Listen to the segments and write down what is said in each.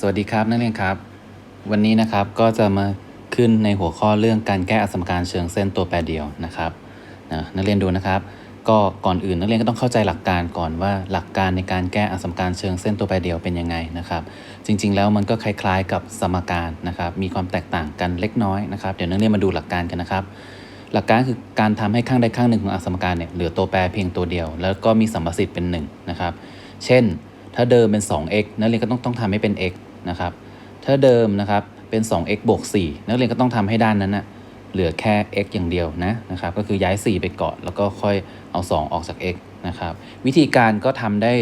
สวัสดีครับนักเรียนครับ วันนี้นะครับก็จะมาขึ้นในหัวข้อเรื่องการแก้อสมการเชิงเส้นตัวแปรเดียวนะครับนะนักเรียนดูนะครับ ก็ก่อนอื่นนักเรียนก็ต้องเข้าใจหลักการก่อนว่าหลักการในการแก้อสมการเชิงเส้นตัวแปรเดียวเป็นยังไงนะครับ จริง ๆ แล้วมันก็คล้าย ๆ กับสมการนะครับ มีความแตกต่างกันเล็กน้อยนะครับเดี๋ยวนักเรียนมาดูหลักการกันนะครับ หลักการคือการทำให้ข้างใดข้างหนึ่งของอสมการเนี่ยเหลือตัวแปรเพียงตัวเดียว แล้วก็มีสัมประสิทธิ์เป็น1นะครับ เช่นถ้าเดิมเป็น 2x นักเรียนก็ต้องต้องทำให้เป็น x นะครับถ้าเดิมนะครับเป็น 2x บวก4นักเรียนก็ต้องทำให้ด้านนั้นนะเหลือแค่ x อย่างเดียวนะนะครับก็คือย้าย 4 ไปก่อนแล้วก็ค่อยเอา 2 ออกจาก x นะครับวิธีการก็ทำได้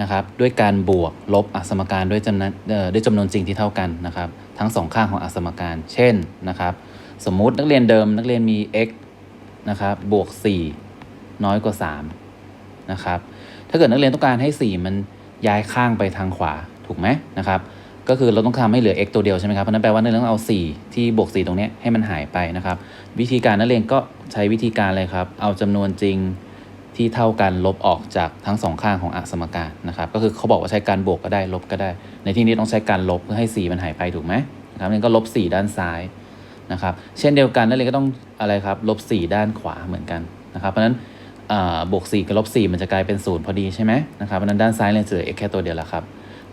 นะครับด้วยการบวกลบอสมการด้วยจำนวนด้วยจำนวนจริงที่เท่ากันนะครับทั้งสองข้างของอสมการ เช่นนะครับสมมุตินักเรียนเดิมนักเรียนมี x นะครับบวก 4 น้อยกว่า 3 นะครับ ถ้าเกิดนักเรียนต้องการให้ 4 มันย้ายข้างไปทางขวาถูกไหมนะครับ ก็คือเราต้องทำให้เหลือ x ตัวเดียวใช่ไหมครับเพราะนั้นแปลว่านักเรียนต้องเอา 4 ที่บวก 4 ตรงนี้ให้มันหายไปนะครับ วิธีการนักเรียนก็ใช้วิธีการเลยครับ เอาจำนวนจริงที่เท่ากันลบออกจากทั้งสองข้างของอสมการนะครับ ก็คือเขาบอกว่าใช้การบวกก็ได้ลบก็ได้ ในที่นี้ต้องใช้การลบเพื่อให้ 4 มันหายไปถูกไหมนะครับนักเรียนก็ลบ 4 ด้านซ้ายนะครับ เช่นเดียวกันนักเรียนก็ต้องอะไรครับลบ 4 ด้านขวาเหมือนกันนะครับ เพราะฉะนั้นบวก4กับลบ4มันจะกลายเป็นศูนย์พอดีใช่ไหมนะครับเพราะนั้นด้านซ้ายเรียเหลือ x แค่ตัวเดียวแล้วครับ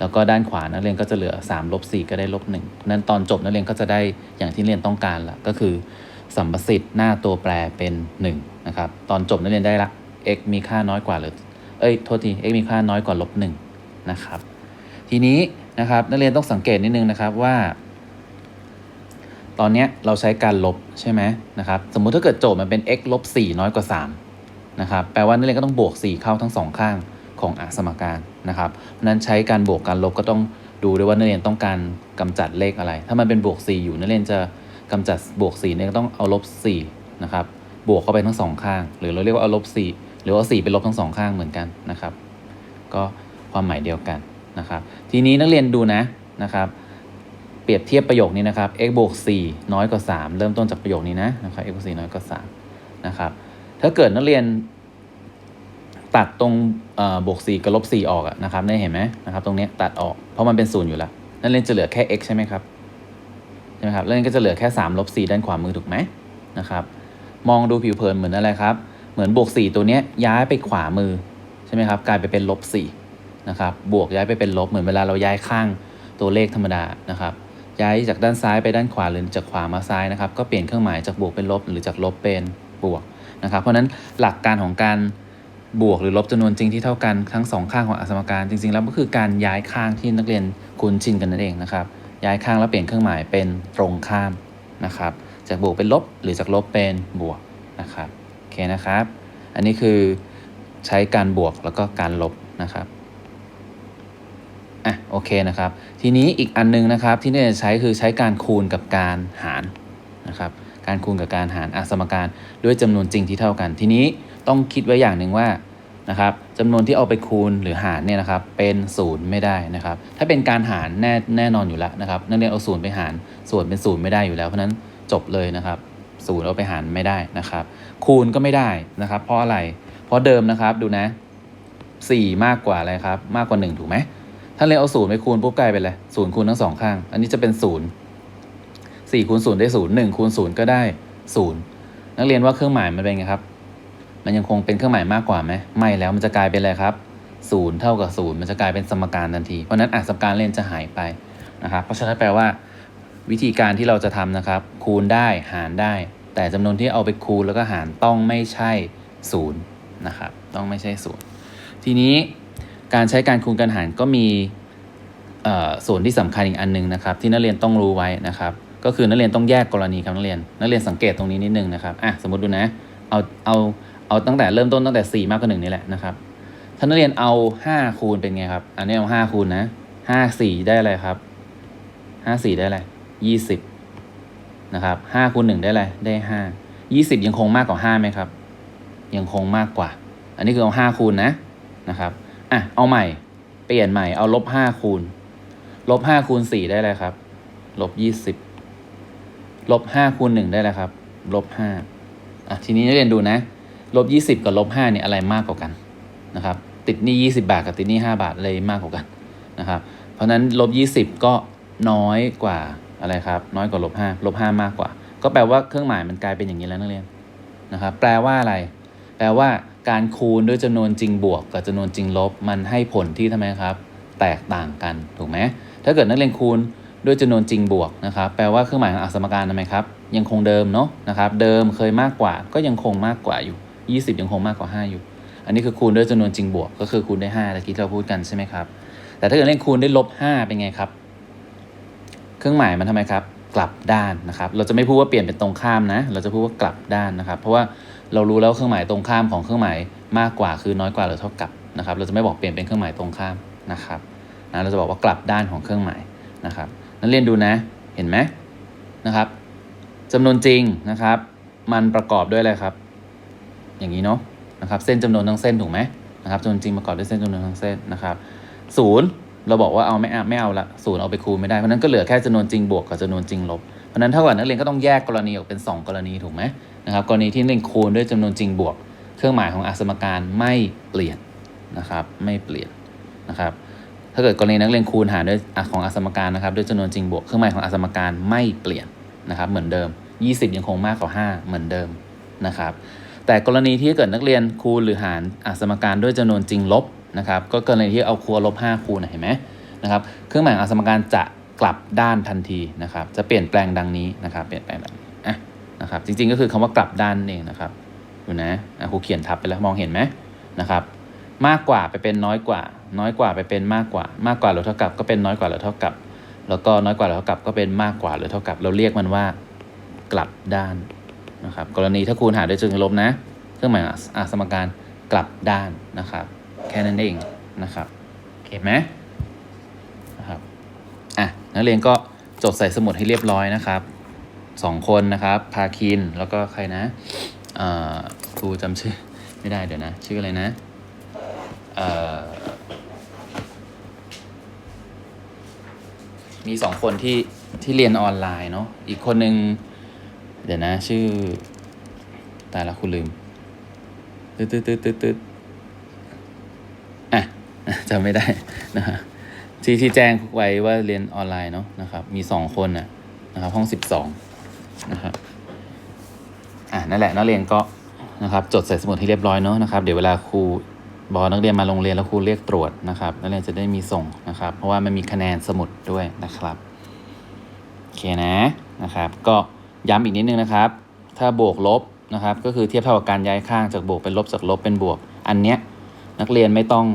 แล้วก็ด้านขวานักเรียนก็จะเหลือ3ลบ4ก็ได้ลบ1นั้นตอนจบนักเรียนก็จะได้อย่างที่เรียนต้องการละก็คือสัมประสิทธิ์หน้าตัวแปรเป็น1นะครับตอนจบนักเรียนได้ละ x มีค่าน้อยกว่าหรือเอ้ยโทษที x มีค่าน้อยกว่าลบ1นะครับทีนี้นะครับนักเรียนต้องสังเกตนิดนึงนะครับว่า ตอนเนี้ยเราใช้การลบใช่ไหมนะครับสมมุติถ้าเกิดโจทย์มันเป็น x ลบ4น้อยกว่า3นะครับแปลว่านักเรียนก็ต้องบวก 4 เข้าทั้งสองข้างของอสมการ นะครับเพราะนั้นใช้การบวกการลบก็ต้องดูด้วยว่านักเรียนต้องการกำจัดเลขอะไร ถ้ามันเป็นบวก 4 อยู่นักเรียนจะกำจัดบวก4เนี่ยก็ต้องเอาลบ4นะครับบวกเข้าไปทั้งสองข้าง หรือเราเรียกว่าเอาลบ4หรือว่า4เป็นลบทั้งสองข้างเหมือนกันนะครับ ก็ความหมายเดียวกันนะครับทีนี้นักเรียนดูนะนะครับเปรียบเทียบประโยคนี้นะครับ x บวก4น้อยกว่า 3 เริ่มต้นจากประโยคนี้นะนะครับ x บวก4น้อยกว่า3นะครับถ้าเกิดนักเรียน ตัดตรงบวก4กับลบ4ออกนะครับได้เห็นไหมนะครับตรงนี้ตัดออกเพราะมันเป็นศูนย์อยู่แล้วนักเรียนจะเหลือแค่ x ใช่ไหมครับใช่ไหมครับแล้วนั่นก็จะเหลือแค่3ลบ4ด้านขวามือถูกไหมนะครับมองดูผิวเผินเหมือนอะไรครับ เหมือนบวก 4 ตัวนี้ย้ายไปขวามือใช่ไหมครับกลายไปเป็นลบ4นะครับบวกย้ายไปเป็นลบเหมือนเวลาเราย้ายข้างตัวเลขธรรมดานะครับย้ายจากด้านซ้ายไปด้านขวาหรือจากขวามาซ้ายนะครับก็เปลี่ยนเครื่องหมายจากบวกเป็นลบหรือจากลบเป็นบวกนะครับเพราะฉะนั้นหลักการของการ บวกหรือลบจำนวนจริงที่เท่ากันทั้งสองข้างของอสมการจริงๆ แล้วก็คือการย้ายข้างที่นักเรียนคุ้นชินกันนั่นเองนะครับ ย้ายข้างแล้วเปลี่ยนเครื่องหมายเป็นตรงข้ามนะครับ จากบวกเป็นลบหรือจากลบเป็นบวกนะครับโอเคนะครับ อันนี้คือใช้การบวกแล้วก็การลบนะครับอะโอเคนะครับ ทีนี้อีกอันนึงนะครับที่เนี่ยใช้คือใช้การคูณกับการหารนะครับ การคูณกับการหารอสมการด้วยจำนวนจริงที่เท่ากันทีนี้ ต้องคิดไว้อย่างหนึ่งว่านะครับจำนวนที่เอาไปคูณหรือหารเนี่ยนะครับเป็นศูนย์ไม่ได้นะครับ ถ้าเป็นการหารแน่แน่นอนอยู่แล้วนะครับนักเรียนเอาศูนย์ไปหารส่วนเป็นศูนย์ไม่ได้อยู่แล้วเพราะนั้นจบเลยนะครับศูนย์เอาไปหารไม่ได้นะครับ คูณก็ไม่ได้นะครับเพราะอะไร เพราะเดิมนะครับดูนะสี่มากกว่าอะไรครับมากกว่าหนึ่งถูกไหมถ้าเราเอาศูนย์ไปคูณปุ๊บกลายเป็นอะไรศูนย์คูณทั้งสองข้าง อันนี้จะเป็นศูนย์สี่คูณศูนย์ได้ศูนย์หนึ่งคูณศูนย์ก็ได้ศูนย์นักเรียนว่าเครื่องหมายมันเป็นไงครับ มันยังคงเป็นเครื่องหมายมากกว่าไหมไม่แล้วมันจะกลายเป็นอะไรครับศูนย์เท่ากับศูนย์มันจะกลายเป็นสมการทันที เพราะนั้นอะสมการเล่นจะหายไปนะครับเพราะฉะนั้นแปลว่า วิธีการที่เราจะทำนะครับ คูณได้หารได้ แต่จำนวนที่เอาไปคูณแล้วก็หารต้องไม่ใช่ศูนย์นะครับต้องไม่ใช่ศูนย์ทีนี้การใช้การคูณการหารก็มีส่วนที่สำคัญอีกอันหนึงนะครับ ที่นักเรียนต้องรู้ไว้นะครับ ก็คือนักเรียนต้องแยกกรณีครับนักเรียน นักเรียนสังเกตตรงนี้นิดนึงนะครับอะสมมติดูนะเอาเอา เอาตั้งแต่เริ่มต้นตั้งแต่ 4 มากกว่าหนึ่งนี่แหละนะครับถ้านักเรียนเอา 5 คูณเป็นไงครับ อันนี้เอา 5 คูณนะ5 4 ได้อะไรครับ 5 4 ได้อะไร20นะครับ5คูณ1ได้อะไรได้ 5 20 ยังคงมากกว่า5ไหมครับ ยังคงมากกว่า อันนี้คือเอา5คูณนะนะครับอะเอาใหม่เปลี่ยนใหม่เอาลบห้าคูณลบห้าคูณสี่ได้เลยครับลบยี่สิบลบห้าคูณหนึ่งได้เลยครับ ลบห้าอะ ทีนี้นักเรียนดูนะ ลบยี่สิบกับลบห้าเนี่ยอะไรมากกว่ากันนะครับ ติดหนี้ยี่สิบาทกับติดหนี้ห้าบาทเลยมากกว่ากันนะครับ เพราะนั้นลบยี่สิบก็น้อยกว่าอะไรครับ น้อยกว่าลบห้าลบห้ามากกว่า ก็แปลว่าเครื่องหมายมันกลายเป็นอย่างนี้แล้วนักเรียนนะครับ แปลว่าอะไร แปลว่าการคูณด้วยจำนวนจริงบวกกับจำนวนจริงลบมันให้ผลที่ทำไมครับ แตกต่างกันถูกไหมถ้าเกิดนักเรียนคูณด้วยจำนวนจริงบวกนะครับ แปลว่าเครื่องหมายของอักษรสมการทำไมครับ ยังคงเดิมเนาะนะครับ เดิมเคยมากกว่าก็ยังคงมากกว่าอยู่ 20 ยังคงมากกว่า 5 อยู่ อันนี้คือคูณด้วยจำนวนจริงบวก ก็คือคูณได้5ตะกี้ที่เราพูดกันใช่ไหมครับ แต่ถ้าเกิดเล่นคูณด้วยลบ5เป็นไงครับ เครื่องหมายมันทำไมครับ กลับด้านนะครับ เราจะไม่พูดว่าเปลี่ยนเป็นตรงข้ามนะ เราจะพูดว่ากลับด้านนะครับ เพราะว่าเรารู้แล้วเครื่องหมายตรงข้ามของเครื่องหมายมากกว่าคือน้อยกว่าหรือเท่ากับนะครับ เราจะไม่บอกเปลี่ยนเป็นเครื่องหมายตรงข้ามนะครับนะเราจะบอกว่ากลับด้านของเครื่องหมายนะครับ นักเรียนดูนะ เห็นไหมนะครับจำนวนจริงนะครับ มันประกอบด้วยอะไรครับ อย่างนี้เนาะนะครับเส้นจำนวนทั้งเส้นถูกไหมนะครับจำนวนจริงประกอบด้วยเส้นจำนวนทั้งเส้นนะครับศูนย์เราบอกว่าเอาไม่เอาไม่เอาละศูนย์เอาไปคูณไม่ได้เพราะนั้นก็เหลือแค่จำนวนจริงบวกกับจำนวนจริงลบเพราะนั้นเท่ากับนักเรียนก็ต้องแยกกรณีออกเป็น 2 กรณีถูกไหมนะครับกรณีที่นักเรียนคูณด้วยจำนวนจริงบวก เครื่องหมายของอสมการไม่เปลี่ยนนะครับไม่เปลี่ยนนะครับถ้าเกิดกรณีนักเรียนคูณหารด้วยของอสมการนะครับด้วยจำนวนจริงบวก เครื่องหมายของอสมการไม่เปลี่ยนนะครับเหมือนเดิม 20 ยังคงมากกว่า 5 เหมือนเดิมนะครับ แต่กรณีที่เกิดนักเรียนคูณหรือหารอสมการด้วยจำนวนจริงลบนะครับก็กรณีที่เอาครัวลบ5คูณเห็นไหมนะครับเครื่องหมายอสมการจะกลับด้านทันทีนะครับจะเปลี่ยนแปลงดังนี้นะครับเปลี่ยนแปลงแบบนี้อะนะครับจริงๆก็คือคำว่ากลับด้านนั่นเองนะครับดูนะอะครูเขียนทับไปแล้วมองเห็นไหมนะครับมากกว่าไปเป็นน้อยกว่า น้อยกว่าไปเป็นมากกว่า มากกว่าหรือเท่ากับก็เป็นน้อยกว่าหรือเท่ากับ แล้วก็น้อยกว่าหรือเท่ากับก็เป็นมากกว่าหรือเท่ากับ เราเรียกมันว่ากลับด้าน นะครับกรณีถ้าคูณหารด้วยจำนวนลบนะ เครื่องหมายอสมการกลับด้านนะครับ แค่นั้นเองนะครับโอเคไหมนะครับอะนักเรียนก็จดใส่สมุดให้เรียบร้อยนะครับสองคนนะครับ พาคินแล้วก็ใครนะอ่อครูจำชื่อไม่ได้เดี๋ยวนะ ชื่ออะไรนะมีสองคนที่ที่เรียนออนไลน์เนาะอีกคนหนึ่ง เดี๋ยวนะ ชื่อ ตายละคุณลืมตึ๊ดตึ๊ดตึ๊ดตึ๊ดตึ๊ดอะจำไม่ได้นะฮะที่ที่แจ้งไว้ว่าเรียนออนไลน์เนาะนะครับ มีสองคนนะนะครับ ห้องสิบสองนะครับอะนั่นแหละนักเรียนก็นะครับจดใส่สมุดให้เรียบร้อยเนาะนะครับ เดี๋ยวเวลาครูบอกนักเรียนมาโรงเรียนแล้วครูเรียกตรวจนะครับนักเรียนจะได้มีส่งนะครับ เพราะว่ามันมีคะแนนสมุดด้วยนะครับโอเคนะนะครับ ก็ ย้ำอีกนิดนึงนะครับ ถ้าบวกลบนะครับ ก็คือเทียบเท่ากับการย้ายข้างจากบวกเป็นลบจากลบเป็นบวก อันเนี้ยนักเรียนไม่ต้อง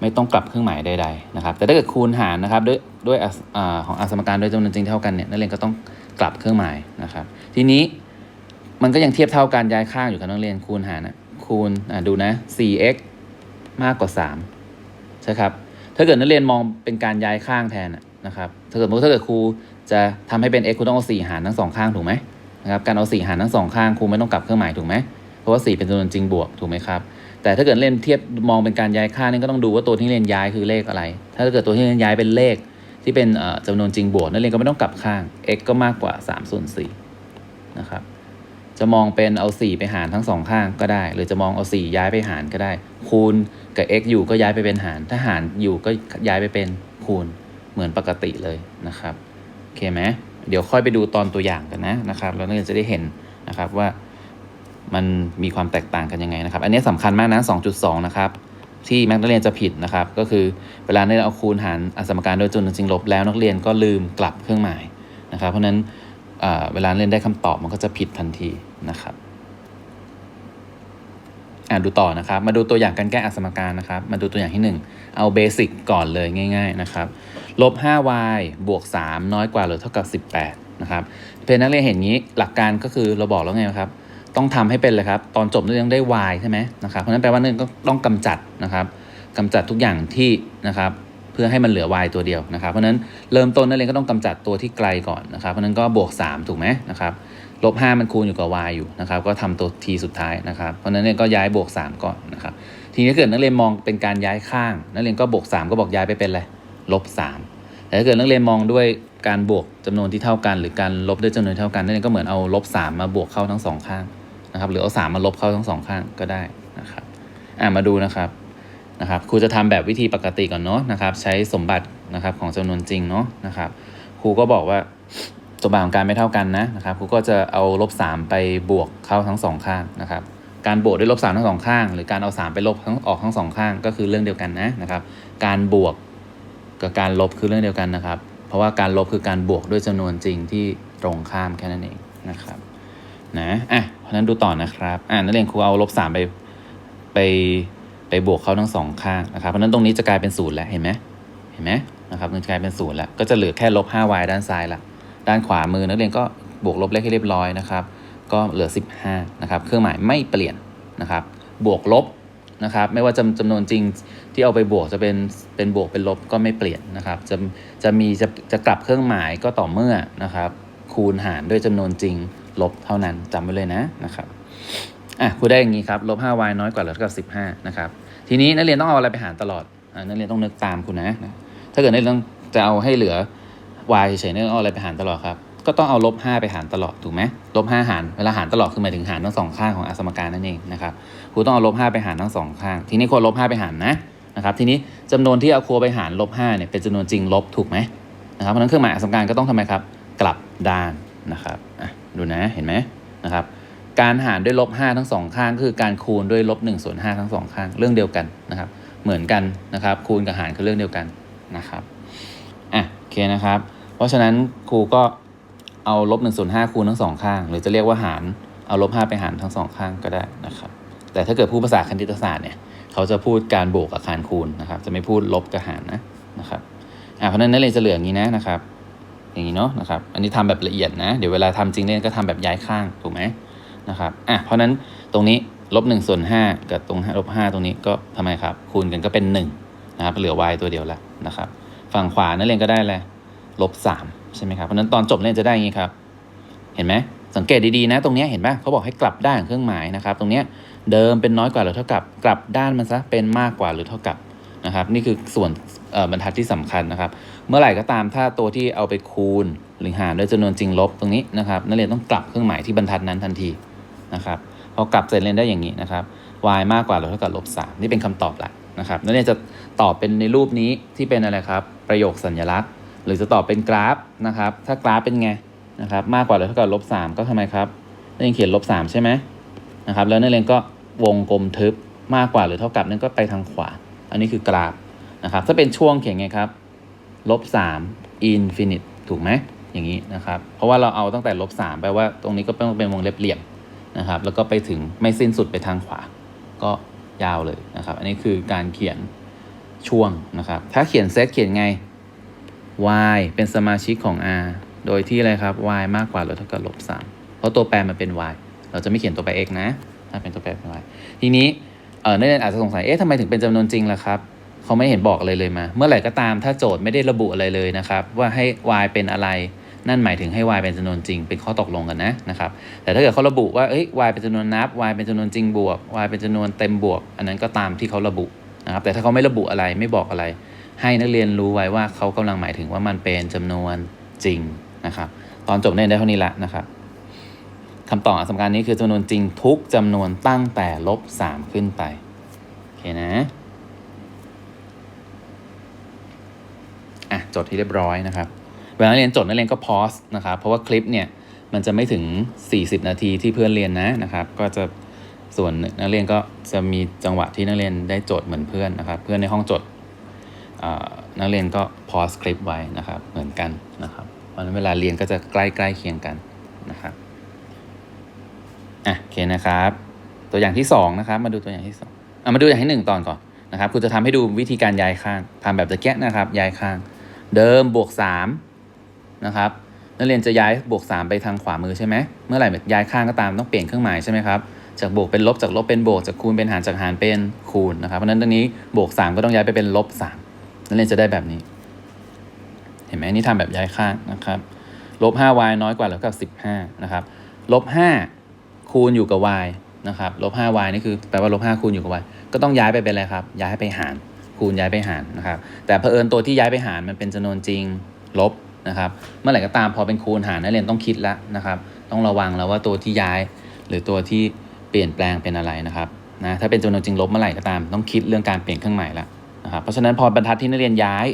ไม่ต้องกลับเครื่องหมายใดๆนะครับ แต่ถ้าเกิดคูณหารนะครับด้วยด้วยอ่าของอสมการด้วยจำนวนจริงเท่ากันเนี่ยนักเรียนก็ต้องกลับเครื่องหมายนะครับ ทีนี้มันก็ยังเทียบเท่าการย้ายข้างอยู่ครับนักเรียนคูณหารนะคูณอ่าดูนะ 4x มากกว่า 3 ใช่ครับ ถ้าเกิดนักเรียนมองเป็นการย้ายข้างแทนนะนะครับ ถ้าเกิดถ้าเกิดครู จะทำให้เป็น x ครูต้องเอา4หารทั้งสองข้างถูกไหมนะครับการเอา4หารทั้งสองข้างครูไม่ต้องกลับเครื่องหมายถูกไหมเพราะว่า4เป็นจำนวนจริงบวกถูกไหมครับแต่ถ้าเกิดเล่นเทียบมองเป็นการย้ายค่านี่ก็ต้องดูว่าตัวที่เรียนย้ายคือเลขอะไร ถ้าเกิดตัวที่เรียนย้ายเป็นเลขที่เป็นเอ่อจำนวนจริงบวกนักเรียนก็ไม่ต้องกลับข้าง x ก็มากกว่า3ส่วน4นะครับจะมองเป็นเอา 4 ไปหารทั้งสองข้างก็ได้ หรือจะมองเอา 4 ย้ายไปหารก็ได้ คูณกับ x อยู่ก็ย้ายไปเป็นหาร ถ้าหารอยู่ก็ย้ายไปเป็นคูณเหมือนปกติเลยนะครับ อเคไหมเดี๋ยวค่อยไปดูตอนตัวอย่างกันนะนะครับแล้วนักเรียนจะได้เห็นนะครับว่ามันมีความแตกต่างกันยังไงนะครับ อันนี้สำคัญมากนะ 2.2 นะครับ ที่นักเรียนจะผิดนะครับ ก็คือเวลาได้เอาคูณหารอสมการโดยจำนวนจริงลบแล้วนักเรียนก็ลืมกลับเครื่องหมายนะครับ เพราะฉะนั้นเวลาเรียนได้คำตอบมันก็จะผิดทันทีนะครับ อ่าดูต่อนะครับ มาดูตัวอย่างการแก้อสมการนะครับ มาดูตัวอย่างที่ 1 เอาเบสิกก่อนเลยง่าย ๆนะครับลบ 5y บวก 3 น้อยกว่าหรือเท่ากับ 18 นะครับ เพนนักเรียนเห็นงี้หลักการก็คือเราบอกแล้วไงครับ ต้องทำให้เป็นเลยครับ ตอนจบนักเรียนต้องได้ y ใช่ไหมนะครับ เพราะฉะนั้นแปลว่านักเรียนก็ต้องกำจัดนะครับกำจัดทุกอย่างที่นะครับเพื่อให้มันเหลือ y ตัวเดียวนะครับ เพราะฉะนั้นเริ่มต้นนักเรียนก็ต้องกำจัดตัวที่ไกลก่อนนะครับ เพราะฉะนั้นก็บวก 3 ถูกไหมนะครับ ลบ5มันคูณอยู่กับ y อยู่นะครับ ก็ทำตัว t สุดท้ายนะครับ เพราะนั้นเนี่ยก็ย้ายบวก 3 ก่อนนะครับ ทีนี้เกิดนักเรียนมองเป็นการย้ายข้าง นักเรียนก็บวก 3 ก็บอกย้ายไปเป็นอะไรลบ3แต่ถ้าเกิดนักเรียนมองด้วยการบวกจำนวนที่เท่ากัน หรือการลบด้วยจำนวนเท่ากันนักเรียนก็เหมือนเอาลบ3มาบวกเข้าทั้งสองข้างนะครับ หรือเอา3มาลบเข้าทั้งสองข้างก็ได้นะครับ อ่ามาดูนะครับนะครับครูจะทำแบบวิธีปกติก่อนเนาะนะครับ ใช้สมบัตินะครับของจำนวนจริงเนาะนะครับ ครูก็บอกว่า สมบัติของการไม่เท่ากันนะนะครับครูก็จะเอาลบสามไปบวกเข้าทั้งสองข้างนะครับการบวกด้วยลบสามทั้งสองข้าง หรือการเอาสามไปลบทั้งออกทั้งสองข้าง ก็คือเรื่องเดียวกันนะนะครับการบวกกับการลบคือเรื่องเดียวกันนะครับ เพราะว่าการลบคือการบวกด้วยจำนวนจริงที่ตรงข้ามแค่นั้นเองนะครับนะอะเพราะนั้นดูต่อนะครับอ่านักเรียนครูเอาลบสามไปไปไปบวกเข้าทั้งสองข้างนะครับเพราะนั้นตรงนี้จะกลายเป็นศูนย์แล้วเห็นไหมเห็นไหมนะครับมันกลายเป็นศูนย์แล้วก็จะเหลือแค่ลบ 5y ด้านซ้ายละ ด้านขวามือนักเรียนก็บวกลบเลขให้เรียบร้อยนะครับ ก็เหลือ 15นะครับ เครื่องหมายไม่เปลี่ยนนะครับ บวกลบนะครับ ไม่ว่าจำจำนวนจริงที่เอาไปบวกจะเป็นเป็นบวกเป็นลบก็ไม่เปลี่ยนนะครับ จะจะมีจะจะกลับเครื่องหมายก็ต่อเมื่อนะครับ คูณหารด้วยจำนวนจริงลบเท่านั้นจำไว้เลยนะนะครับอะคูณได้อย่างนี้ครับลบ 5y น้อยกว่าหรือเท่ากับ 15นะครับทีนี้นักเรียนต้องเอาอะไรไปหารตลอดอนักเรียนต้องนึกตามคุณนะ ถ้าเกิดนักเรียนต้องจะเอาให้เหลือ y เฉยๆเรียเอาอะไรไปหารตลอดครับ ก็ต้องเอาลบ5ไปหารตลอดถูกไหมลบ5หารเวลาหารตลอดคือหมายถึงหารทั้งสองข้างของอสมการนั่นเองนะครับครูต้องเอาลบ5ไปหารทั้งสองข้าง ทีนี้ควรลบ5ไปหารนะนะครับ ทีนี้จำนวนที่เอาครัวไปหารลบ5เนี่ยเป็นจำนวนจริงลบถูกไหมนะครับเพราะนั้นเครื่องหมายอสมการก็ต้องทำไมครับกลับด้านนะครับอะดูนะเห็นไหมนะครับการหารด้วยลบ5ทั้งสองข้างคือการคูณด้วยลบ1ส่วน5ทั้งสองข้างเรื่องเดียวกันนะครับ เหมือนกันนะครับ คูณกับหารคือเรื่องเดียวกันนะครับอะโอเคนะครับ เพราะฉะนั้นครูก็เอาลบ1ส่วน5คูณทั้งสองข้าง หรือจะเรียกว่าหารเอาลบ5ไปหารทั้งสองข้างก็ได้นะครับ แต่ถ้าเกิดพูดภาษาคณิตศาสตร์เนี่ยเขาจะพูดการบวกกับการคูณนะครับ จะไม่พูดลบกับหารนะนะครับอะเพราะนั้นนักเรียนจะเหลืออย่างนี้นะนะครับ อย่างนี้เนาะนะครับ อันนี้ทำแบบละเอียดนะเดี๋ยวเวลาทำจริงเนี่ยก็ทำแบบย้ายข้างถูกไหมนะครับอะเพราะนั้นตรงนี้ลบหนึ่งส่วนห้ากับตรงลบห้าตรงนี้ก็ทำไมครับ คูณกันก็เป็นหนึ่งนะครับเหลือ y ตัวเดียวแล้วนะครับ ฝั่งขวานักเรียนก็ได้เลย ลบสามใช่ไหมครับเพราะนั้นตอนจบเรียนจะได้อย่างนี้ครับ เห็นไหมสังเกตดีๆนะ ตรงนี้เห็นปะเขาบอกให้กลับด้านเครื่องหมายนะครับ ตรงนี้เดิมเป็นน้อยกว่าหรือเท่ากับ กลับด้านมันซะเป็นมากกว่าหรือเท่ากับนะครับ นี่คือส่วนบรรทัดที่สำคัญนะครับ เมื่อไหร่ก็ตามถ้าตัวที่เอาไปคูณหรือหารด้วยจำนวนจริงลบตรงนี้นะครับนักเรียนต้องกลับเครื่องหมายที่บรรทัดนั้นทันทีนะครับพอกลับเสร็จเรียนได้อย่างนี้นะครับ y มากกว่าหรือเท่ากับลบสามนี่เป็นคำตอบหละนะครับนักเรียนจะตอบเป็นในรูปนี้ที่เป็นอะไรครับ ประโยคสัญลักษณ์ หรือจะตอบเป็นกราฟนะครับ ถ้ากราฟเป็นไงนะครับ มากกว่าหรือเท่ากับลบสามก็ทำไมครับนักเรียนเขียนลบสามใช่ไหมนะครับ แล้วนักเรียนก็วงกลมทึบมากกว่าหรือเท่ากับนั่นก็ไปทางขวา อันนี้คือกราฟนะครับ ถ้าเป็นช่วงเขียนไงครับลบสามอินฟินิตถูกไหมอย่างนี้นะครับ เพราะว่าเราเอาตั้งแต่ลบสามแปลว่าตรงนี้ก็ต้องเป็นวงเล็บเหลี่ยมนะครับ แล้วก็ไปถึงไม่สิ้นสุดไปทางขวา ก็ยาวเลยนะครับ อันนี้คือการเขียนช่วงนะครับ ถ้าเขียนเซตเขียนไง y เป็นสมาชิกของ r โดยที่อะไรครับ y มากกว่าหรือเท่ากับลบสามเพราะตัวแปรมันเป็น y เราจะไม่เขียนตัวแปร x นะ ถ้าเป็นตัวแปรเป็น y ทีนี้เออนักเรียนอาจจะสงสัย เอ๊ะทำไมถึงเป็นจำนวนจริงล่ะครับ เขาไม่เห็นบอกอะไรเลยมา เมื่อไหร่ก็ตามถ้าโจทย์ไม่ได้ระบุอะไรเลยนะครับ ว่าให้ y เป็นอะไร นั่นหมายถึงให้ y เป็นจำนวนจริง เป็นข้อตกลงกันนะนะครับ แต่ถ้าเกิดเขาระบุว่า เอ้ย y เป็นจำนวนนับ y เป็นจำนวนจริงบวก y เป็นจำนวนเต็มบวก อันนั้นก็ตามที่เขาระบุนะครับ แต่ถ้าเขาไม่ระบุอะไร ไม่บอกอะไร ให้นักเรียนรู้ไว้ว่าเขากำลังหมายถึงว่ามันเป็นจำนวนจริงนะครับ ตอนจบเนี่ยได้เท่านี้ละนะครับคำตอบสำคัญนี้คือจำนวนจริงทุกจำนวนตั้งแต่ลบสามขึ้นไป โอเคนะ อะ จดที่เรียบร้อยนะครับ เวลาเรียนจดนักเรียนก็พอสนะครับ เพราะว่าคลิปเนี่ย มันจะไม่ถึง 40 นาทีที่เพื่อนเรียนนะนะครับ ก็จะส่วนนักเรียนก็จะมีจังหวะที่นักเรียนได้จดเหมือนเพื่อนนะครับ เพื่อนในห้องจด นักเรียนก็พอสคลิปไว้นะครับเหมือนกันนะครับเพราะนั้นเวลาเรียนก็จะใกล้ใกล้เคียงกันนะครับอะโอเคนะครับ ตัวอย่างที่สองนะครับมาดูตัวอย่างที่สองอะมาดูอย่างที่หนึ่งตอนก่อนนะครับครูจะทำให้ดูวิธีการย้ายข้างทำแบบตะเกียนะครับ ย้ายข้าง เดิมบวกสามนะครับนักเรียนจะย้ายบวกสามไปทางขวามือใช่ไหมเมื่อไหร่ย้ายข้างก็ตามต้องเปลี่ยนเครื่องหมายใช่ไหมครับจากบวกเป็นลบจากลบเป็นบวกจากคูณเป็นหารจากหารเป็นคูณนะครับเพราะฉะนั้นตรงนี้บวกสามก็ต้องย้ายไปเป็นลบสาม นักเรียนจะได้แบบนี้ เห็นไหมนี่ทำแบบย้ายข้างนะครับลบห้า y น้อยกว่าแล้วกับสิบห้านะครับลบห้าคูณอยู่กับ y นะครับลบห้า y นี่คือแปลว่าลบห้าคูณอยู่กับ y ก็ต้องย้ายไปเป็นอะไรครับ ย้ายไปหาร คูณย้ายไปหารนะครับ แต่เผอิญตัวที่ย้ายไปหารมันเป็นจำนวนจริงลบนะครับ เมื่อไหร่ก็ตามพอเป็นคูณหารนักเรียนต้องคิดแล้วนะครับ ต้องระวังแล้วว่าตัวที่ย้าย หรือตัวที่เปลี่ยนแปลงเป็นอะไรนะครับนะถ้าเป็นจำนวนจริงลบเมื่อไหร่ก็ตามต้องคิดเรื่องการเปลี่ยนเครื่องหมายละ นะครับเพราะฉะนั้นพอบรรทัดที่นักเรียนย้าย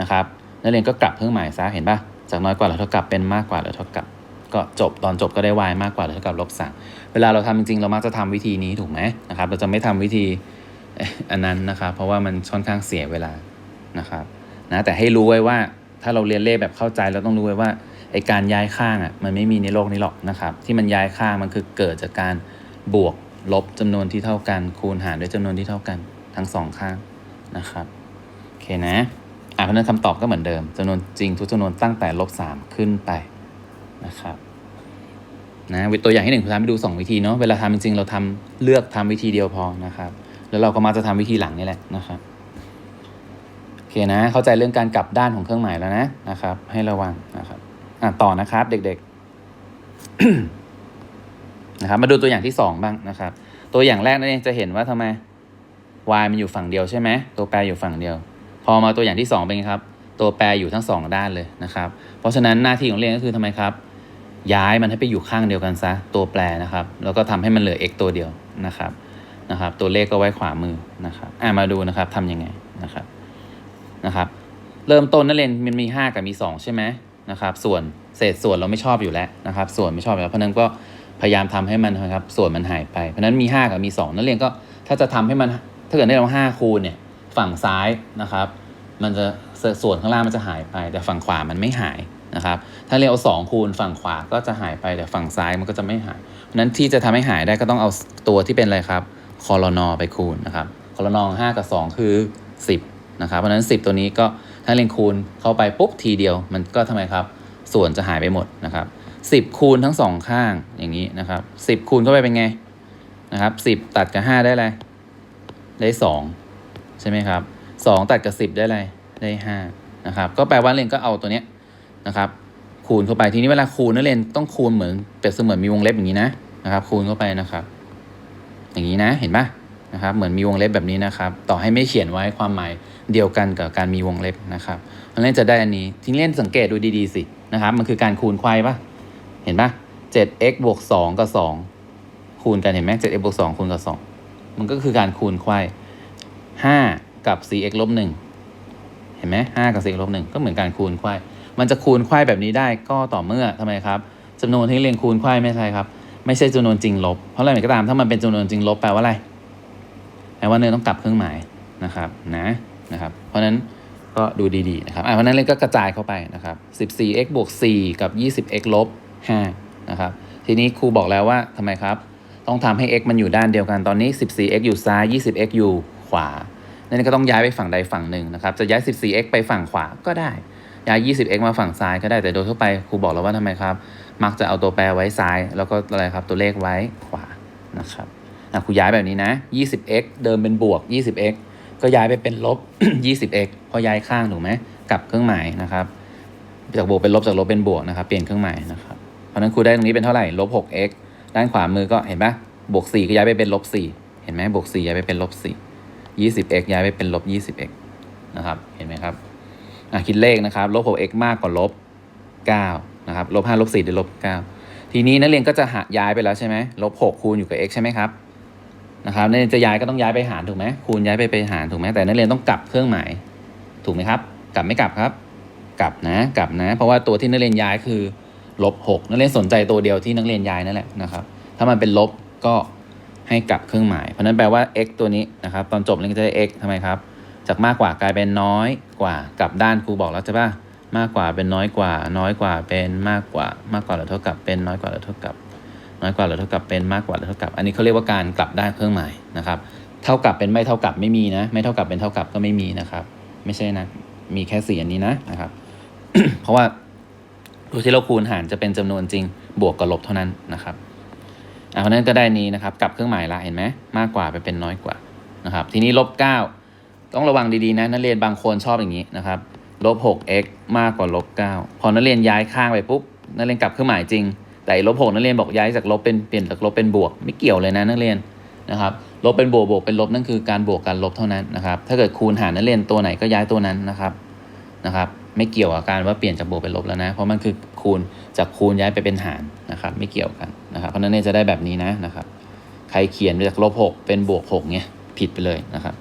นะครับนักเรียนก็กลับเครื่องหมายซะเห็นปะจากน้อยกว่าหรือเท่ากับเป็นมากกว่าหรือเท่ากับ ก็จบตอนจบก็ได้ y มากกว่าหรือเท่ากับลบสามเวลาเราทำจริงๆ เรามักจะทำวิธีนี้ถูกไหมนะครับเราจะไม่ทำวิธีอันนั้นนะครับ เพราะว่ามันค่อนข้างเสียเวลานะครับนะแต่ให้รู้ไว้ว่าถ้าเราเรียนเลขแบบเข้าใจเราต้องรู้ไว้ว่าไอการย้ายข้างอะมันไม่มีในโลกนี้หรอกนะครับ ที่มันย้ายข้างมันคือเกิดจากการบวกลบจำนวนที่เท่ากัน คูณหารด้วยจำนวนที่เท่ากันทั้งสองข้าง นะครับโอเคนะอะเพราะนั้นคำตอบก็เหมือนเดิมจำนวนจริงทุกจำนวนตั้งแต่ลบสามขึ้นไปนะครับนะตัวอย่างที่หนึ่งผมทำให้ดูสองวิธีเนาะเวลาทำจริงๆเราทำเลือกทำวิธีเดียวพอนะครับแล้วเราก็มาจะทำวิธีหลังนี่แหละนะครับโอเคนะเข้าใจเรื่องการกลับด้านของเครื่องหมายแล้วนะนะครับ ให้ระวังนะครับอะต่อนะครับเด็กๆนะครับมาดูตัวอย่างที่สองบ้างนะครับ ตัวอย่างแรกนั่นเองจะเห็นว่าทำไม y มันอยู่ฝั่งเดียวใช่ไหมตัวแปรอยู่ฝั่งเดียว พอมาตัวอย่างที่สองเป็นไงครับ ตัวแปรอยู่ทั้งสองด้านเลยนะครับ เพราะฉะนั้นหน้าที่ของเรียนก็คือทำไมครับ ย้ายมันให้ไปอยู่ข้างเดียวกันซะตัวแปรนะครับ แล้วก็ทำให้มันเหลือ x ตัวเดียวนะครับนะครับ ตัวเลขก็ไว้ขวามือนะครับอ่ามาดูนะครับทำยังไงนะครับนะครับ เริ่มต้นนักเรียนมันมี 5 กับมี 2 ใช่ไหมนะครับ ส่วนเศษส่วนเราไม่ชอบอยู่แล้วนะครับ ส่วนไม่ชอบอยู่แล้วเพราะนั้นก็พยายามทำให้มันนะครับ ส่วนมันหายไปเพราะนั้นมี 5 กับมี 2 นักเรียนก็ถ้าจะทำให้มัน ถ้าเกิดได้เรา5คูณเนี่ยฝั่งซ้ายนะครับ มันจะส่วนข้างล่างมันจะหายไป แต่ฝั่งขวามันไม่หายนะครับ ถ้าเรียนเอา2คูณฝั่งขวาก็จะหายไปแต่ฝั่งซ้ายมันก็จะไม่หายเพราะนั้นที่จะทำให้หายได้ก็ต้องเอาตัวที่เป็นอะไรครับคอรนอไปคูณนะครับคอรนอห้ากับสองคือสิบนะครับเพราะนั้นสิบตัวนี้ก็ถ้าเรียนคูณเข้าไปปุ๊บทีเดียว มันก็ทำไมครับ ส่วนจะหายไปหมดนะครับสิบคูณทั้งสองข้างอย่างนี้นะครับสิบคูณเข้าไปเป็นไงนะครับสิบตัดกับห้าได้อะไร ได้สองใช่ไหมครับสองตัดกับสิบได้อะไรได้ห้านะครับก็แปลว่าเรนก็เอาตัวเนี้ยนะครับคูณเข้าไปทีนี้เวลาคูณนักเรียนต้องคูณเหมือนเปรียบเสมือนมีวงเล็บอย่างนี้นะนะครับ คูณเข้าไปนะครับ อย่างนี้นะเห็นปะนะครับเหมือนมีวงเล็บแบบนี้นะครับ ต่อให้ไม่เขียนไว้ความหมายเดียวกันกับการมีวงเล็บนะครับนักเรียนจะได้อันนี้ทีนี้เล่นสังเกตดูดีๆสินะครับ มันคือการคูณควายปะเห็นปะ 7x บวก2กับ2คูณกันเห็นไหม 7x บวก2คูณกับ2 มันก็คือการคูณควาย5กับ 4x ลบ1เห็นไหม5กับ 4x ลบ1ก็เหมือนการคูณควายมันจะคูณควายแบบนี้ได้ก็ต่อเมื่อทำไมครับจำนวนที่เรียนคูณควายไม่ใช่ครับ ไม่ใช่จำนวนจริงลบ เพราะอะไรก็ตามถ้ามันเป็นจำนวนจริงลบแปลว่าอะไรแปลว่าเนยต้องกลับเครื่องหมายนะครับนะนะครับ เพราะฉะนั้นก็ดูดีๆนะครับอะเพราะนั้นเรนก็กระจายเข้าไปนะครับ 14x บวก4กับ 20x ลบ5นะครับ ทีนี้ครูบอกแล้วว่าทำไมครับ ต้องทำให้ x มันอยู่ด้านเดียวกันตอนนี้ 14x อยู่ซ้าย 20x อยู่ขวา นั่นก็ต้องย้ายไปฝั่งใดฝั่งหนึ่งนะครับ จะย้าย 14x ไปฝั่งขวาก็ได้ ย้าย 20x มาฝั่งซ้ายก็ได้ แต่โดยทั่วไปครูบอกแล้วว่าทำไมครับ มักจะเอาตัวแปรไว้ซ้าย แล้วก็อะไรครับ ตัวเลขไว้ขวา นะครับอะครูย้ายแบบนี้นะ 20x เดิมเป็นบวก 20x ก็ย้ายไปเป็นลบ 20x เพราะย้ายข้างถูกไหมกับเครื่องหมายนะครับ จากบวกเป็นลบจากลบเป็นบวกนะครับ เปลี่ยนเครื่องหมายนะครับ เพราะฉะนั้นครูได้ตรงนี้เป็นเท่าไหร่ ลบ 6x ด้านขวามือก็เห็นปะบวก4ก็ย้ายไปเป็นลบ4เห็นไหมบวก4ย้ายไปเป็นลบ4 20x ย้ายไปเป็นลบ 20x นะครับ เห็นไหมครับอะคิดเลขนะครับลบ 6x มากกว่าลบ9นะครับลบ5ลบ4ได้ลบ9ทีนี้นักเรียนก็จะหาย้ายไปแล้วใช่ไหมลบ6คูณอยู่กับ x ใช่ไหมครับนะครับนักเรียนจะย้ายก็ต้องย้ายไปหารถูกไหมคูณย้ายไปไปหารถูกไหมแต่นักเรียนต้องกลับเครื่องหมายถูกไหมครับ กลับไม่กลับครับ กลับนะ กลับนะ เพราะว่าตัวที่นักเรียนย้ายคือ ลบ6นักเรียนสนใจตัวเดียวที่นักเรียนย้ายนั่นแหละนะครับ ถ้ามันเป็นลบก็ให้กลับเครื่องหมาย เพราะนั้นแปลว่า x ตัวนี้นะครับ ตอนจบเรียนก็จะได้ x ทำไมครับ จากมากกว่ากลายเป็นน้อยกว่ากลับด้านครูบอกแล้วใช่ปะมากกว่าเป็นน้อยกว่า น้อยกว่าเป็นมากกว่า มากกว่าหรือเท่ากับเป็นน้อยกว่าหรือเท่ากับ น้อยกว่าหรือเท่ากับเป็นมากกว่าหรือเท่ากับ อันนี้เขาเรียกว่าการกลับด้านเครื่องหมายนะครับ เท่ากับเป็นไม่เท่ากับไม่มีนะ ไม่เท่ากับเป็นเท่ากับก็ไม่มีนะครับ ไม่ใช่นะ มีแค่สี่อันนี้นะนะครับ เพราะว่า ตัวที่เราคูณหารจะเป็นจำนวนจริงบวกกับลบเท่านั้นนะครับอ่าเพราะนั้นก็ได้นี้นะครับกลับเครื่องหมายละเห็นไหมมากกว่าไปเป็นน้อยกว่านะครับ ทีนี้ลบเก้าต้องระวังดีๆนะนักเรียนบางคนชอบอย่างนี้นะครับลบ 6x มากกว่าลบ9พอนักเรียนย้ายข้างไปปุ๊บนักเรียนกลับเครื่องหมายจริง แต่ลบ6นักเรียนบอกย้ายจากลบเป็นเปลี่ยนจากลบเป็นบวก ไม่เกี่ยวเลยนะนักเรียนนะครับลบเป็นบวกบวกเป็นลบนั่นคือการบวกกันลบเท่านั้นนะครับ ถ้าเกิดคูณหารนักเรียนตัวไหนก็ย้ายตัวนั้นนะครับนะครับ ไม่เกี่ยวกับการว่าเปลี่ยนจากบวกเป็นลบแล้วนะ เพราะมันคือคูณจากคูณย้ายไปเป็นหารนะครับ ไม่เกี่ยวกันนะครับ เพราะนั้นเนี่ยจะได้แบบนี้นะนะครับ ใครเขียนจากลบหกเป็นบวกหกเนี่ยผิดไปเลยนะครับ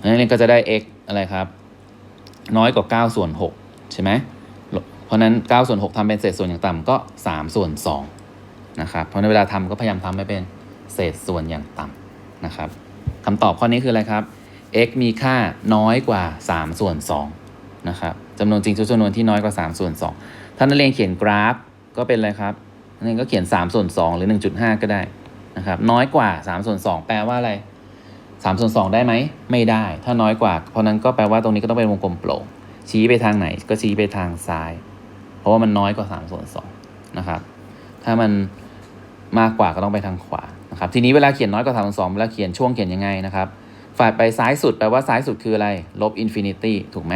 นักเรียนก็จะได้ x อะไรครับ น้อยกว่า 9 ส่วน6ใช่ไหมเพราะฉะนั้น 9 ส่วน6ทำเป็นเศษส่วนอย่างต่ำก็ 3 ส่วน2นะครับ เพราะในเวลาทำก็พยายามทำให้เป็นเศษส่วนอย่างต่ำนะครับคำตอบข้อนี้คืออะไรครับ x มีค่าน้อยกว่า 3 ส่วน2นะครับ จำนวนจริงทุกจำนวนที่น้อยกว่า3ส่วน2ถ้านักเรียนเขียนกราฟก็เป็นอะไรครับนักเรียนก็เขียน3ส่วน2หรือ 1.5 ก็ได้นะครับน้อยกว่า3ส่วน2แปลว่าอะไร3ส่วน2ได้ไหมไม่ได้ ถ้าน้อยกว่า เพราะนั้นก็แปลว่าตรงนี้ก็ต้องเป็นวงกลมโปร่งชี้ไปทางไหนก็ชี้ไปทางซ้าย เพราะว่ามันน้อยกว่า3ส่วน2นะครับถ้ามันมากกว่าก็ต้องไปทางขวานะครับทีนี้เวลาเขียนน้อยกว่า3ส่วน2เวลาเขียนช่วงเขียนยังไงนะครับฝ่ายไปซ้ายสุดแปลว่าซ้ายสุดคืออะไร ลบอินฟินิตี้ถูกไหม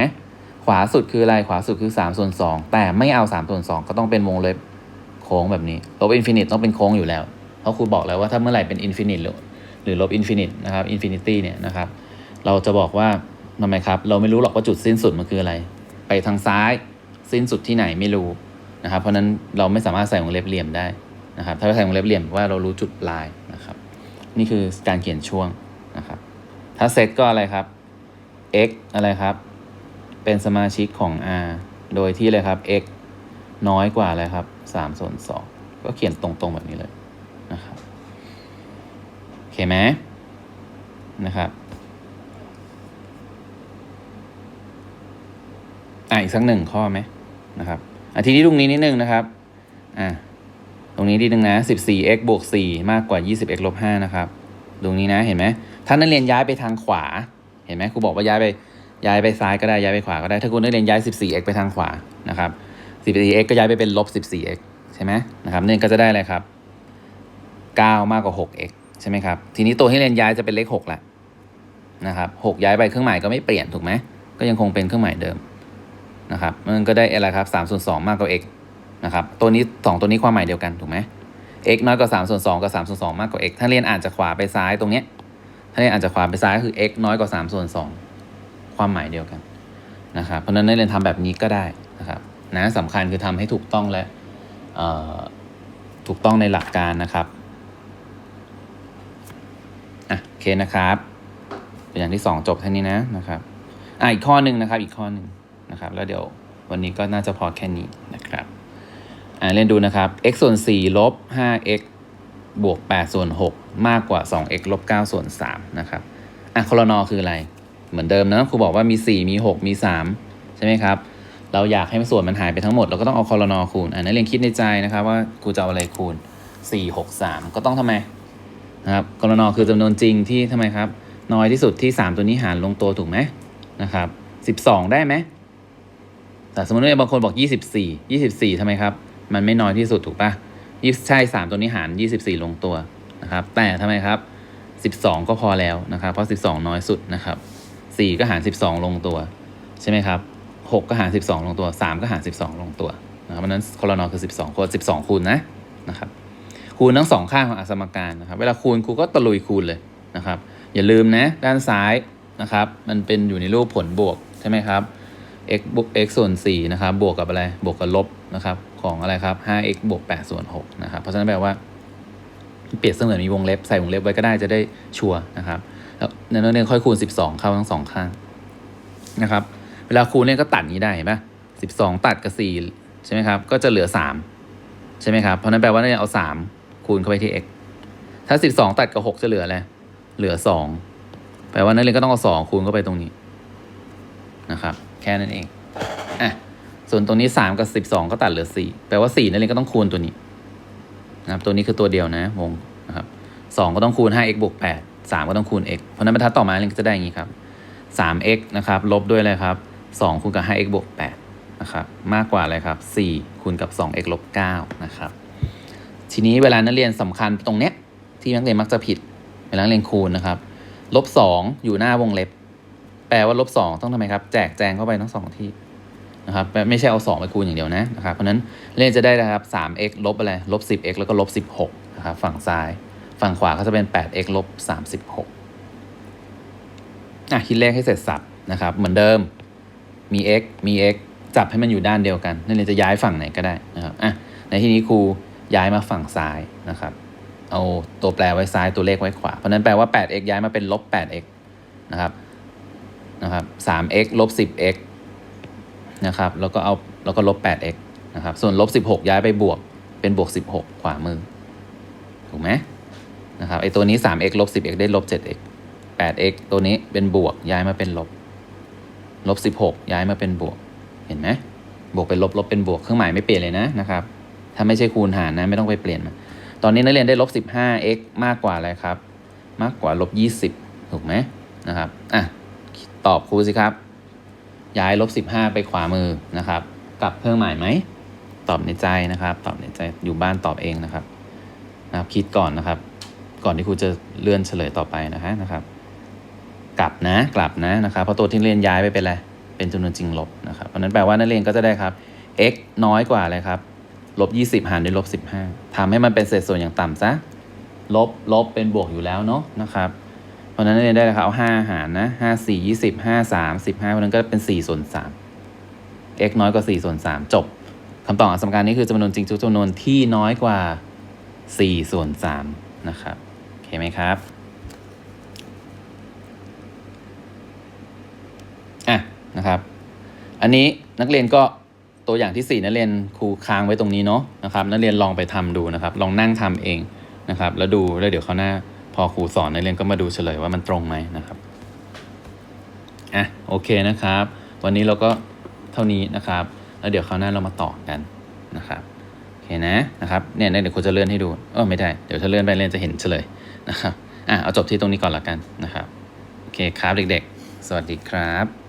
ขวาสุดคืออะไร ขวาสุดคือ3ส่วน2แต่ไม่เอา3ส่วน2ก็ต้องเป็นวงเล็บโค้งแบบนี้ ลบอินฟินิตต้องเป็นโค้งอยู่แล้ว เพราะครูบอกแล้วว่าถ้าเมื่อไหร่เป็นอินฟินิตหรือหรือลบอินฟินิตนะครับอินฟินิตี้เนี่ยนะครับ เราจะบอกว่าทำไมครับ เราไม่รู้หรอกว่าจุดสิ้นสุดมันคืออะไร ไปทางซ้ายสิ้นสุดที่ไหนไม่รู้นะครับ เพราะนั้นเราไม่สามารถใส่วงเล็บเหลี่ยมได้นะครับ ถ้าใส่วงเล็บเหลี่ยมว่าเรารู้จุดลายนะครับ นี่คือการเขียนช่วงนะครับ ถ้าเซตก็อะไรครับ x อะไรครับ เป็นสมาชิกของ r โดยที่เลยครับ x น้อยกว่าอะไรครับ3ส่วน2ก็เขียนตรงๆแบบนี้เลยนะครับโอเคไหมนะครับอะอีกสักหนึ่งข้อไหมนะครับอะทีนี้ตรงนี้นิดนึงนะครับอะตรงนี้นิดนึงนะ 14x บวก 4 มากกว่า 20x ลบ 5 นะครับ ตรงนี้นะเห็นไหมถ้านักเรียนย้ายไปทางขวา เห็นไหมครูบอกว่าย้ายไป ย้ายไปซ้ายก็ได้ย้ายไปขวาก็ได้ ถ้าคุณนักเรียนย้าย 14x ไปทางขวานะครับ 14x ก็ย้ายไปเป็นลบ 14x ใช่ไหมนะครับเนี่ยก็จะได้อะไรครับ 9 มากกว่า 6x ใช่ไหมครับ ทีนี้ตัวที่เรียนย้ายจะเป็นเลข6ละนะครับ6ย้ายไปเครื่องหมายก็ไม่เปลี่ยนถูกไหมก็ยังคงเป็นเครื่องหมายเดิมนะครับมันก็ได้อะไรครับ3ส่วน2มากกว่า x นะครับตัวนี้ 2 ตัวนี้ความหมายเดียวกันถูกไหม x น้อยกว่า3ส่วน2กับ3ส่วน2มากกว่า x ถ้าเรียนอ่านจากขวาไปซ้ายตรงเนี้ยถ้าเรียนอ่านจากขวาไปซ้ายก็คือ x น้อยกว่า3ส่วน2 ความหมายเดียวกันนะครับเพราะฉะนั้นนักเรียนทำแบบนี้ก็ได้นะครับนะสำคัญคือทำให้ถูกต้องและถูกต้องในหลักการนะครับอะโอเคนะครับตัวอย่างที่ 2 จบเท่านี้นะนะครับอะอีกข้อหนึ่งนะครับ อีกข้อหนึ่งนะครับ แล้วเดี๋ยววันนี้ก็น่าจะพอแค่นี้นะครับอ่าเรียนดูนะครับ x ส่วน4ลบ 5x บวก8ส่วน6มากกว่า 2x ลบ9ส่วน3นะครับอะคลนอคืออะไร เหมือนเดิมนะครูบอกว่ามี 4 มี 6 มี 3 ใช่ไหมครับ เราอยากให้ส่วนมันหายไปทั้งหมด เราก็ต้องเอาคอลนอคูณอ่านักเรียนคิดในใจนะครับว่าครูจะเอาอะไรคูณ 4 6 3 ก็ต้องทำไมนะครับคอลนอคือจำนวนจริงที่ทำไมครับ น้อยที่สุดที่ 3 ตัวนี้หารลงตัวถูกไหมนะครับ 12 ได้ไหมแต่สมมติว่าบางคนบอก 24 24ทำไมครับ มันไม่น้อยที่สุดถูกปะยี่ใช่สามตัวนี้หารยี่สิบสี่ลงตัวนะครับ แต่ทำไมครับสิบสองก็พอแล้วนะครับ เพราะสิบสองน้อยสุดนะครับ สี่ก็หารสิบสองลงตัว ใช่ไหมครับหกก็หารสิบสองลงตัวสามก็หารสิบสองลงตัวนะครับเพราะนั้นคอลนอคือสิบสองคูณสิบสองคูณนะนะครับคูณทั้งสองข้างของอสมการนะครับ เวลาคูณครูก็ตะลุยคูณเลยนะครับ อย่าลืมนะด้านซ้ายนะครับ มันเป็นอยู่ในรูปผลบวกใช่ไหมครับ x บวก x ส่วน4นะครับบวกกับอะไรบวกกับลบนะครับของอะไรครับ 5x บวก8ส่วน6นะครับเพราะฉะนั้นแปลว่า เปรียบเสมือนมีวงเล็บใส่วงเล็บไว้ก็ได้จะได้ชัวร์นะครับ ในนั้นเนี่ยค่อยคูณ 12 เข้าทั้งสองข้างนะครับ เวลาคูณเนี่ยก็ตัดนี้ได้เห็นปะ12ตัดกับ4ใช่ไหมครับ ก็จะเหลือ3ใช่ไหมครับ เพราะนั้นแปลว่าเนี่ยเอา3คูณเข้าไปที่ x ถ้า12ตัดกับ6จะเหลืออะไร เหลือ2แปลว่านักเรียนก็ต้องเอา2คูณเข้าไปตรงนี้นะครับ แค่นั้นเองอะส่วนตรงนี้3กับ12ก็ตัดเหลือ4แปลว่า4นั่นเองก็ต้องคูณตัวนี้นะครับ ตัวนี้คือตัวเดียวนะวงนะครับ2ก็ต้องคูณ 5x บวก8 3 ก็ต้องคูณ x เพราะนั้นบรรทัดต่อมาเรียนก็จะได้อย่างนี้ครับ 3x นะครับลบด้วยอะไรครับ 2 คูณกับ 5x บวก8นะครับมากกว่าอะไรครับ 4 คูณกับ 2x ลบ9นะครับทีนี้เวลานักเรียนสำคัญตรงเนี้ยที่นักเรียนมักจะผิดเวลานักเรียนคูณนะครับลบ2อยู่หน้าวงเล็บ แปลว่าลบสองต้องทำไมครับ แจกแจงเข้าไปทั้งสองที่นะครับไม่ใช่เอา 2 ไปคูณอย่างเดียวนะนะครับเพราะนั้นเรียนจะได้นะครับ 3x ลบอะไรลบ 10x แล้วก็ลบ 16นะครับฝั่งซ้าย ฝั่งขวาก็จะเป็น 8x ลบ36อะคิดเลขให้เสร็จสับนะครับ เหมือนเดิมมี x มี x จับให้มันอยู่ด้านเดียวกันนั่นเรียจะย้ายฝั่งไหนก็ได้นะครับอะในที่นี้ครูย้ายมาฝั่งซ้ายนะครับ เอาตัวแปรไว้ซ้ายตัวเลขไว้ขวา เพราะฉะนั้นแปลว่า 8x ย้ายมาเป็นลบ 8x นะครับนะครับ 3x ลบ 10x นะครับ แล้วก็เอาแล้วก็ลบ 8x นะครับ ส่วนลบ 16 ย้ายไปบวกเป็นบวก 16 ขวามือ ถูกไหม นะครับไอตัวนี้ 3x ลบ 10x ได้ลบ 7x 8x ตัวนี้เป็นบวกย้ายมาเป็นลบ ลบ 16 ย้ายมาเป็นบวก เห็นไหมบวกเป็นลบลบเป็นบวกเครื่องหมายไม่เปลี่ยนเลยนะนะครับ ถ้าไม่ใช่คูณหารนะไม่ต้องไปเปลี่ยนมันตอนนี้นักเรียนได้ลบ 15x มากกว่าอะไรครับ มากกว่าลบ 20 ถูกไหมนะครับอะตอบครูสิครับ ย้ายลบ 15 ไปขวามือนะครับ กลับเครื่องหมายไหมตอบในใจนะครับ ตอบในใจอยู่บ้านตอบเองนะครับนะครับ คิดก่อนนะครับ ก่อนที่ครูจะเลื่อนเฉลยต่อไปนะฮะนะครับ กลับนะกลับนะนะครับเพราะตัวที่เรียนย้ายไปเป็นอะไรเป็นจำนวนจริงลบนะครับเพราะนั้นแปลว่านักเรียนก็จะได้ครับ x น้อยกว่าอะไรครับลบ20 หารด้วยลบ15ทำให้มันเป็นเศษส่วนอย่างต่ำซะลบลบเป็นบวกอยู่แล้วเนาะนะครับ เพราะนั้นนักเรียนได้เลยครับเอา5หารนะ5 4 20 5 3 15เพราะนั้นก็เป็น 4 ส่วน 3 x น้อยกว่า 4 ส่วน 3 จบคำตอบของสมการนี้คือจำนวนจริงทุกจำนวนที่น้อยกว่า 4 ส่วน3นะครับ เคไหมครับอะนะครับ อันนี้นักเรียนก็ตัวอย่างที่ 4 นักเรียนครูค้างไว้ตรงนี้เนาะนะครับนักเรียนลองไปทำดูนะครับ ลองนั่งทำเองนะครับ แล้วดูแล้วเดี๋ยวเขาหน้าพอครูสอนนักเรียนก็มาดูเฉลยว่ามันตรงไหมนะครับอะโอเคนะครับ วันนี้เราก็เท่านี้นะครับ แล้วเดี๋ยวคราวหน้าเรามาต่อกันนะครับโอเคนะนะครับเนี่ยเดี๋ยวครูจะเลื่อนให้ดูเออไม่ได้เดี๋ยวถ้าเลื่อนไปเรียนจะเห็นเฉลย นะครับอะเอาจบที่ตรงนี้ก่อนละกันนะครับโอเคครับเด็กๆ สวัสดีครับ